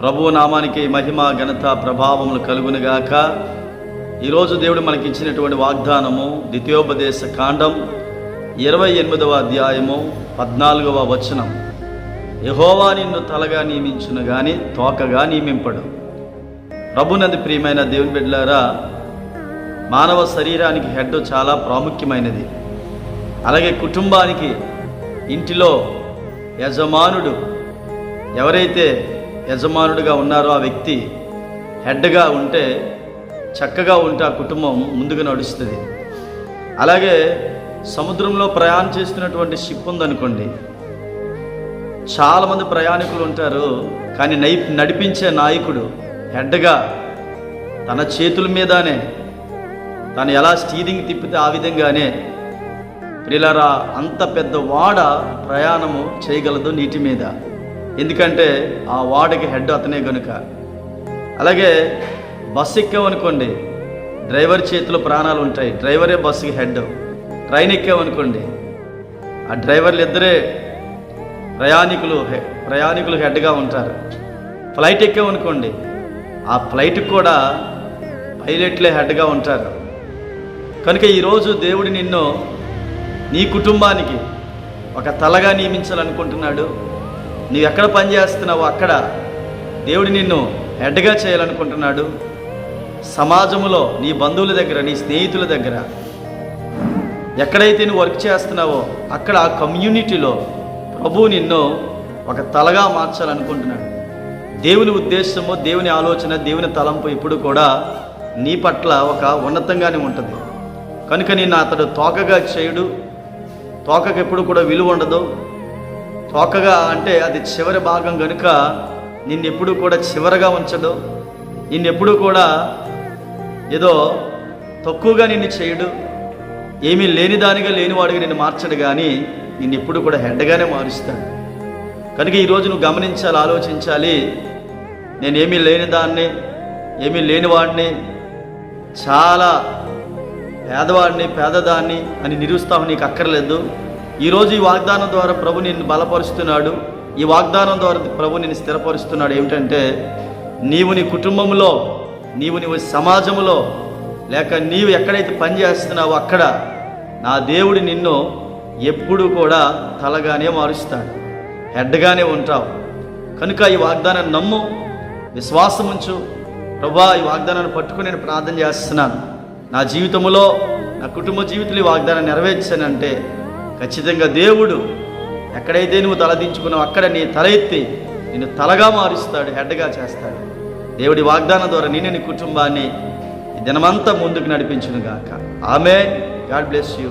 ప్రభు నామానికి మహిమ ఘనత ప్రభావములు కలుగునుగాక ఈరోజు దేవుడు మనకి ఇచ్చినటువంటి వాగ్దానము ద్వితీయోపదేశ కాండం ఇరవై ఎనిమిదవ అధ్యాయము పద్నాలుగవ వచనం. యహోవా నిన్ను తలగా నియమించును గాని తోకగా నియమింపడు. ప్రభునంది ప్రియమైన దేవుని బిడ్డలారా మానవ శరీరానికి హెడ్ చాలా ప్రాముఖ్యమైనది. అలాగే కుటుంబానికి ఇంటిలో యజమానుడు ఎవరైతే యజమానుడిగా ఉన్నారో ఆ వ్యక్తి హెడ్గా ఉంటే చక్కగా ఉంటే ఆ కుటుంబం ముందుకు నడుస్తుంది. అలాగే సముద్రంలో ప్రయాణం చేస్తున్నటువంటి షిప్ ఉందనుకోండి. చాలామంది ప్రయాణికులు ఉంటారు కానీ నై నడిపించే నాయకుడు హెడ్గా తన చేతుల మీదనే తను ఎలా స్టీరింగ్ తిప్పితే ఆ విధంగానే ప్రిలరా అంత పెద్ద వాడ ప్రయాణము చేయగలదు నీటి మీద. ఎందుకంటే ఆ వార్డుకి హెడ్ అతనే గనుక. అలాగే బస్సు ఎక్కామనుకోండి డ్రైవర్ చేతిలో ప్రాణాలు ఉంటాయి డ్రైవరే బస్సుకి హెడ్. ట్రైన్ ఎక్కామనుకోండి ఆ డ్రైవర్లు ఇద్దరే ప్రయాణికులు ప్రయాణికులు హెడ్గా ఉంటారు. ఫ్లైట్ ఎక్కామనుకోండి ఆ ఫ్లైట్కి కూడా పైలట్లే హెడ్గా ఉంటారు. కనుక ఈరోజు దేవుడు నిన్ను నీ కుటుంబానికి ఒక తలగా నియమించాలనుకుంటున్నాడు. నీవు ఎక్కడ పని చేస్తున్నావో అక్కడ దేవుడు నిన్ను హెడ్గా చేయాలనుకుంటున్నాడు. సమాజంలో నీ బంధువుల దగ్గర నీ స్నేహితుల దగ్గర ఎక్కడైతే నువ్వు వర్క్ చేస్తున్నావో అక్కడ ఆ కమ్యూనిటీలో ప్రభు నిన్ను ఒక తలగా మార్చాలనుకుంటున్నాడు. దేవుని ఉద్దేశము దేవుని ఆలోచన దేవుని తలంపు ఇప్పుడు కూడా నీ పట్ల ఒక ఉన్నతంగానే ఉంటుంది. కనుక నిన్ను అతడు తోకగా చేయుడు. తోకకు ఎప్పుడు కూడా విలువ ఉండదు. తోకగా అంటే అది చివరి భాగం కనుక నిన్నెప్పుడు కూడా చివరగా ఉంచడు నిన్నెప్పుడు కూడా ఏదో తక్కువగా నిన్ను చేయడు. ఏమీ లేనిదానిగా లేనివాడిగా నిన్ను మార్చడు కానీ నిన్ను ఎప్పుడు కూడా హెడ్గానే మారుస్తాడు. కనుక ఈరోజు నువ్వు గమనించాలి ఆలోచించాలి. నేనేమీ లేని దాన్ని ఏమీ లేనివాడిని చాలా పేదవాడిని పేదదాన్ని అని నిరుస్తావు నీకు అక్కర్లేదు. ఈరోజు ఈ వాగ్దానం ద్వారా ప్రభు నిన్ను బలపరుస్తున్నాడు. ఈ వాగ్దానం ద్వారా ప్రభు నిన్ను స్థిరపరుస్తున్నాడు. ఏమిటంటే నీవు నీ కుటుంబంలో నీవు నీ సమాజంలో లేక నీవు ఎక్కడైతే పని చేస్తున్నావో అక్కడ నా దేవుడు నిన్ను ఎప్పుడు కూడా తలగానే మారుస్తాడు. హెడ్గానే ఉంటావు. కనుక ఈ వాగ్దానాన్ని నమ్ము విశ్వాసం ఉంచు. ప్రభా ఈ వాగ్దానాన్ని పట్టుకుని నేను ప్రార్థన చేస్తున్నాను. నా జీవితంలో నా కుటుంబ జీవితంలో ఈ వాగ్దానాన్ని నెరవేర్చానంటే ఖచ్చితంగా దేవుడు ఎక్కడైతే నువ్వు తలదించుకున్నావు అక్కడ నీ తల ఎత్తి నిన్ను తలగా మారుస్తాడు హెడ్గా చేస్తాడు. దేవుడి వాగ్దానం ద్వారా నేను నీ కుటుంబాన్ని దినమంతా ముందుకు నడిపించును గాక ఆమె గాడ్ బ్లెస్ యూ.